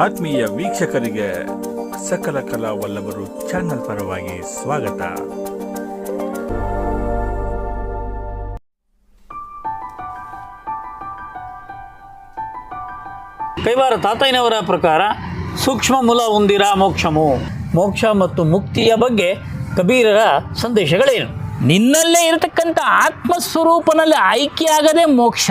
ಆತ್ಮೀಯ ವೀಕ್ಷಕರಿಗೆ ಸಕಲ ಕಲಾ ವಲ್ಲಭರು ಚಾನೆಲ್ ಪರವಾಗಿ ಸ್ವಾಗತ. ಕೈವಾರ ತಾತಯ್ಯನವರ ಪ್ರಕಾರ ಸೂಕ್ಷ್ಮ ಮೂಲ ಹೊಂದಿರ ಮೋಕ್ಷಮು. ಮೋಕ್ಷ ಮತ್ತು ಮುಕ್ತಿಯ ಬಗ್ಗೆ ಕಬೀರರ ಸಂದೇಶಗಳೇನು? ನಿನ್ನಲ್ಲೇ ಇರತಕ್ಕಂಥ ಆತ್ಮಸ್ವರೂಪನಲ್ಲಿ ಆಯ್ಕೆಯಾಗದೆ ಮೋಕ್ಷ.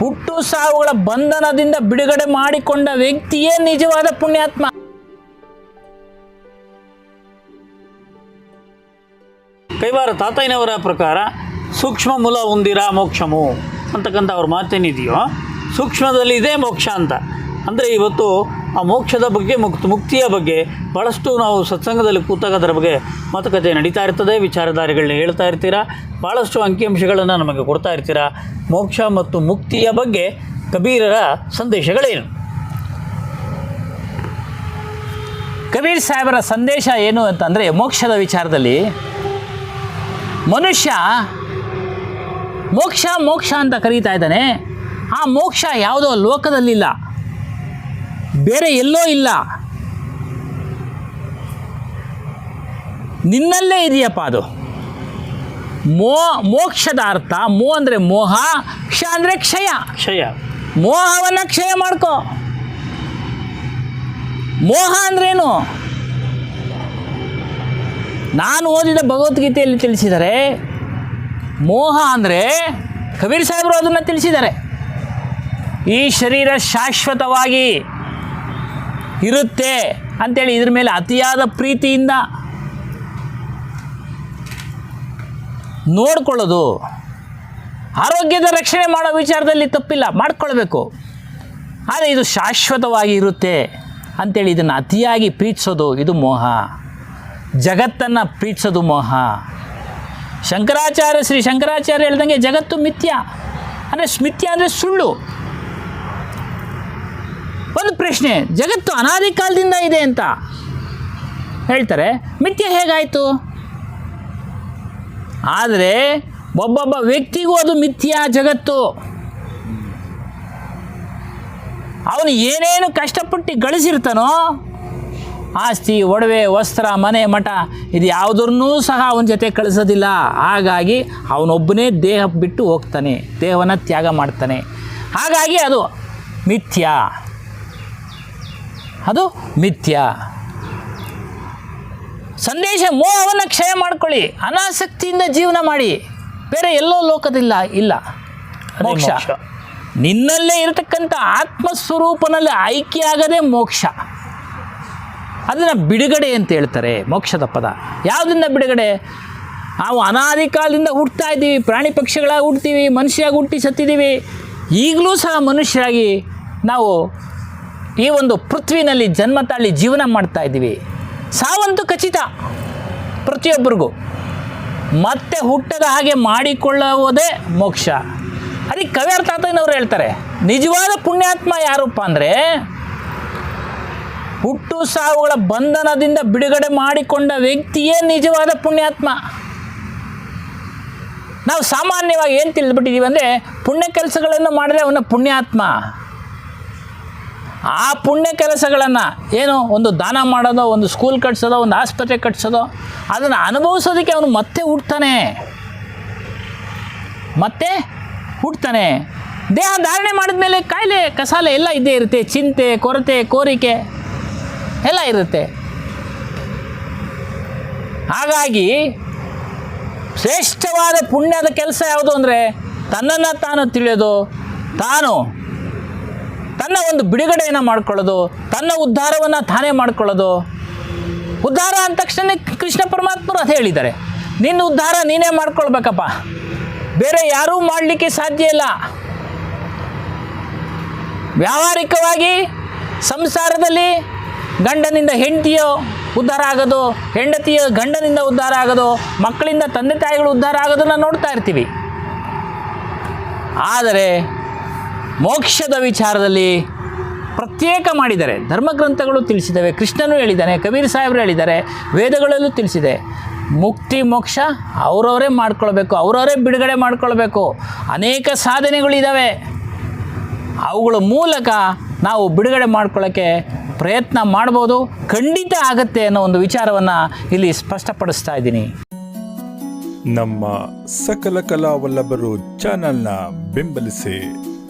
ಹುಟ್ಟು ಸಾವುಗಳ ಬಂಧನದಿಂದ ಬಿಡುಗಡೆ ಮಾಡಿಕೊಂಡ ವ್ಯಕ್ತಿಯೇ ನಿಜವಾದ ಪುಣ್ಯಾತ್ಮ. ಕೈವಾರ ತಾತಯ್ಯನವರ ಪ್ರಕಾರ, ಸೂಕ್ಷ್ಮ ಮೂಲ ಹೊಂದಿರ ಮೋಕ್ಷಮು ಅಂತಕ್ಕಂಥ ಅವ್ರ ಮಾತೇನಿದೆಯೋ, ಸೂಕ್ಷ್ಮದಲ್ಲಿ ಇದೆ ಮೋಕ್ಷ ಅಂತ. ಅಂದರೆ ಇವತ್ತು ಆ ಮೋಕ್ಷದ ಬಗ್ಗೆ, ಮುಕ್ತ ಮುಕ್ತಿಯ ಬಗ್ಗೆ ಭಾಳಷ್ಟು ನಾವು ಸತ್ಸಂಗದಲ್ಲಿ ಕೂತಾಗ ಅದರ ಬಗ್ಗೆ ಮಾತುಕತೆ ನಡೀತಾ ಇರ್ತದೆ, ವಿಚಾರಧಾರೆಗಳನ್ನ ಹೇಳ್ತಾ ಇರ್ತೀರಾ ಭಾಳಷ್ಟು ಅಂಕಿಅಂಶಗಳನ್ನು ನಮಗೆ ಕೊಡ್ತಾ ಇರ್ತೀರಾ. ಮೋಕ್ಷ ಮತ್ತು ಮುಕ್ತಿಯ ಬಗ್ಗೆ ಕಬೀರರ ಸಂದೇಶಗಳೇನು? ಕಬೀರ್ ಸಾಹೇಬರ ಸಂದೇಶ ಏನು ಅಂತಂದರೆ, ಮೋಕ್ಷದ ವಿಚಾರದಲ್ಲಿ ಮನುಷ್ಯ ಮೋಕ್ಷ ಮೋಕ್ಷ ಅಂತ ಕರೀತಾ ಇದ್ದಾನೆ. ಆ ಮೋಕ್ಷ ಯಾವುದೋ ಲೋಕದಲ್ಲಿಲ್ಲ. ಬೇರೆ ಎಲ್ಲೋ ಇಲ್ಲ. ನಿನ್ನಲ್ಲೇ ಇದೆಯಪ್ಪ ಅದು. ಮೋ ಮೋಕ್ಷದ ಅರ್ಥ ಮೋ ಅಂದರೆ ಮೋಹ ಕ್ಷ ಅಂದರೆ ಕ್ಷಯ. ಕ್ಷಯ. ಮೋಹವನ್ನು ಕ್ಷಯ ಮಾಡ್ಕೋ. ಮೋಹ ಅಂದ್ರೇನು ನಾನು ಓದಿದ ಭಗವದ್ಗೀತೆಯಲ್ಲಿ ತಿಳಿಸಿದರೆ ಮೋಹ ಅಂದರೆ ಕಬೀರ್ ಸಾಹೇಬರು ಅದನ್ನು ತಿಳಿಸಿದ್ದಾರೆ. ಈ ಶರೀರ ಶಾಶ್ವತವಾಗಿ ಇರುತ್ತೆ ಅಂತೇಳಿ ಇದ್ರ ಮೇಲೆ ಅತಿಯಾದ ಪ್ರೀತಿಯಿಂದ ನೋಡ್ಕೊಳ್ಳೋದು. ಆರೋಗ್ಯದ ರಕ್ಷಣೆ ಮಾಡೋ ವಿಚಾರದಲ್ಲಿ ತಪ್ಪಿಲ್ಲ, ಮಾಡ್ಕೊಳ್ಬೇಕು. ಆದರೆ ಇದು ಶಾಶ್ವತವಾಗಿ ಇರುತ್ತೆ ಅಂತೇಳಿ ಇದನ್ನು ಅತಿಯಾಗಿ ಪ್ರೀತಿಸೋದು, ಇದು ಮೋಹ. ಜಗತ್ತನ್ನು ಪ್ರೀತಿಸೋದು ಮೋಹ. ಶಂಕರಾಚಾರ್ಯ, ಶ್ರೀ ಶಂಕರಾಚಾರ್ಯ ಹೇಳ್ದಂಗೆ ಜಗತ್ತು ಮಿಥ್ಯ. ಅಂದರೆ ಮಿಥ್ಯ ಅಂದರೆ ಸುಳ್ಳು. ಒಂದು ಪ್ರಶ್ನೆ, ಜಗತ್ತು ಅನಾದಿ ಕಾಲದಿಂದ ಇದೆ ಅಂತ ಹೇಳ್ತಾರೆ, ಮಿಥ್ಯ ಹೇಗಾಯಿತು? ಆದರೆ ಒಬ್ಬೊಬ್ಬ ವ್ಯಕ್ತಿಗೂ ಅದು ಮಿಥ್ಯ, ಜಗತ್ತು. ಅವನು ಏನೇನು ಕಷ್ಟಪಟ್ಟು ಗಳಿಸಿರ್ತಾನೋ, ಆಸ್ತಿ, ಒಡವೆ, ವಸ್ತ್ರ, ಮನೆ, ಮಠ, ಇದು ಯಾವುದನ್ನೂ ಸಹ ಅವನ ಜೊತೆ ಕಳಿಸೋದಿಲ್ಲ. ಹಾಗಾಗಿ ಅವನೊಬ್ಬನೇ ದೇಹ ಬಿಟ್ಟು ಹೋಗ್ತಾನೆ, ದೇಹವನ್ನು ತ್ಯಾಗ ಮಾಡ್ತಾನೆ. ಹಾಗಾಗಿ ಅದು ಮಿಥ್ಯ. ಅದು ಮಿಥ್ಯ. ಸಂದೇಶ ಮೋಹವನ್ನು ಕ್ಷಯ ಮಾಡ್ಕೊಳ್ಳಿ ಅನಾಸಕ್ತಿಯಿಂದ ಜೀವನ ಮಾಡಿ ಬೇರೆ ಎಲ್ಲೋ ಲೋಕದಿಲ್ಲ ಇಲ್ಲ. ಮೋಕ್ಷ. ನಿನ್ನಲ್ಲೇ ಇರತಕ್ಕಂಥ ಆತ್ಮಸ್ವರೂಪನಲ್ಲಿ ಆಯ್ಕೆಯಾಗದೆ ಮೋಕ್ಷ. ಅದನ್ನು ಬಿಡುಗಡೆ ಅಂತ ಹೇಳ್ತಾರೆ ಮೋಕ್ಷದ ಪದ. ಯಾವುದರಿಂದ ಬಿಡುಗಡೆ? ನಾವು ಅನಾದಿ ಕಾಲದಿಂದ ಹುಟ್ತಾ ಇದ್ದೀವಿ ಪ್ರಾಣಿ ಪಕ್ಷಿಗಳಾಗಿ ಹುಡ್ತೀವಿ ಮನುಷ್ಯಾಗಿ ಹುಟ್ಟಿ ಸತ್ತಿದ್ದೀವಿ ಈಗಲೂ ಸಹ ಮನುಷ್ಯರಾಗಿ ನಾವು ಈ ಒಂದು ಪೃಥ್ವಿನಲ್ಲಿ ಜನ್ಮ ತಾಳಿ ಜೀವನ ಮಾಡ್ತಾ ಇದ್ದೀವಿ. ಸಾವಂತೂ ಖಚಿತ ಪ್ರತಿಯೊಬ್ಬರಿಗೂ. ಮತ್ತೆ ಹುಟ್ಟದ ಹಾಗೆ ಮಾಡಿಕೊಳ್ಳುವುದೇ ಮೋಕ್ಷ. ಅದಕ್ಕೆ ಕವಿಯರ್ ತಾತಯ್ಯನವರು ಹೇಳ್ತಾರೆ, ನಿಜವಾದ ಪುಣ್ಯಾತ್ಮ ಯಾರಪ್ಪ ಅಂದರೆ, ಹುಟ್ಟು ಸಾವುಗಳ ಬಂಧನದಿಂದ ಬಿಡುಗಡೆ ಮಾಡಿಕೊಂಡ ವ್ಯಕ್ತಿಯೇ ನಿಜವಾದ ಪುಣ್ಯಾತ್ಮ. ನಾವು ಸಾಮಾನ್ಯವಾಗಿ ಏನು ತಿಳಿದ್ಬಿಟ್ಟಿದ್ದೀವಿ ಅಂದರೆ, ಪುಣ್ಯ ಕೆಲಸಗಳನ್ನು ಮಾಡಿದ್ರೆ ಅವನ ಪುಣ್ಯಾತ್ಮ. ಆ ಪುಣ್ಯ ಕೆಲಸಗಳನ್ನು ಏನು ಒಂದು ದಾನ ಮಾಡೋದೋ, ಒಂದು ಸ್ಕೂಲ್ ಕಟ್ಸೋದೋ, ಒಂದು ಆಸ್ಪತ್ರೆ ಕಟ್ಸೋದೋ, ಅದನ್ನು ಅನುಭವಿಸೋದಕ್ಕೆ ಅವನು ಮತ್ತೆ ಹುಡ್ತಾನೆ ಮತ್ತೆ ಹುಡ್ತಾನೆ ದೇಹ ಧಾರಣೆ ಮಾಡಿದ್ಮೇಲೆ ಕಾಯಿಲೆ, ಕಸಾಲೆ ಎಲ್ಲ ಇದ್ದೇ ಇರುತ್ತೆ. ಚಿಂತೆ, ಕೊರತೆ, ಕೋರಿಕೆ ಎಲ್ಲ ಇರುತ್ತೆ. ಹಾಗಾಗಿ ಶ್ರೇಷ್ಠವಾದ ಪುಣ್ಯದ ಕೆಲಸ ಯಾವುದು ಅಂದರೆ ತನ್ನನ್ನು ತಾನು ತಿಳಿಯೋದು. ತಾನು ತನ್ನ ಒಂದು ಬಿಡುಗಡೆಯನ್ನು ಮಾಡ್ಕೊಳ್ಳೋದು, ತನ್ನ ಉದ್ಧಾರವನ್ನು ತಾನೇ ಮಾಡ್ಕೊಳ್ಳೋದು. ಉದ್ಧಾರ ಅಂದ ತಕ್ಷಣ ಕೃಷ್ಣ ಪರಮಾತ್ಮರು ಅದು ಹೇಳಿದ್ದಾರೆ. ನಿನ್ನ ಉದ್ಧಾರ ನೀನೇ ಮಾಡ್ಕೊಳ್ಬೇಕಪ್ಪ. ಬೇರೆ ಯಾರೂ ಮಾಡಲಿಕ್ಕೆ ಸಾಧ್ಯ ಇಲ್ಲ. ವ್ಯಾವಹಾರಿಕವಾಗಿ ಸಂಸಾರದಲ್ಲಿ ಗಂಡನಿಂದ ಹೆಂಡತಿಯೋ ಉದ್ಧಾರ ಆಗೋದು, ಹೆಂಡತಿಯ ಗಂಡನಿಂದ ಉದ್ಧಾರ ಆಗೋದು, ಮಕ್ಕಳಿಂದ ತಂದೆ ತಾಯಿಗಳು ಉದ್ಧಾರ ಆಗೋದನ್ನು ನೋಡ್ತಾ ಇರ್ತೀವಿ. ಆದರೆ ಮೋಕ್ಷದ ವಿಚಾರದಲ್ಲಿ ಪ್ರತ್ಯೇಕ ಮಾಡಿದ್ದಾರೆ. ಧರ್ಮಗ್ರಂಥಗಳು ತಿಳಿಸಿದ್ದಾವೆ ಕೃಷ್ಣನು ಹೇಳಿದ್ದಾನೆ, ಕಬೀರ್ ಸಾಹೇಬರು ಹೇಳಿದ್ದಾರೆ, ವೇದಗಳಲ್ಲೂ ತಿಳಿಸಿದೆ. ಮುಕ್ತಿ, ಮೋಕ್ಷ ಅವರವರೇ ಮಾಡ್ಕೊಳ್ಬೇಕು, ಅವರವರೇ ಬಿಡುಗಡೆ ಮಾಡ್ಕೊಳ್ಬೇಕು. ಅನೇಕ ಸಾಧನೆಗಳಿದ್ದಾವೆ ಅವುಗಳ ಮೂಲಕ ನಾವು ಬಿಡುಗಡೆ ಮಾಡ್ಕೊಳ್ಳೋಕ್ಕೆ ಪ್ರಯತ್ನ ಮಾಡ್ಬೋದು, ಖಂಡಿತ ಆಗುತ್ತೆ ಅನ್ನೋ ಒಂದು ವಿಚಾರವನ್ನು ಇಲ್ಲಿ ಸ್ಪಷ್ಟಪಡಿಸ್ತಾ ಇದ್ದೀನಿ. ನಮ್ಮ ಸಕಲ ಕಲಾವಲ್ಲಭರು ಚಾನಲ್ನ ಬೆಂಬಲಿಸಿ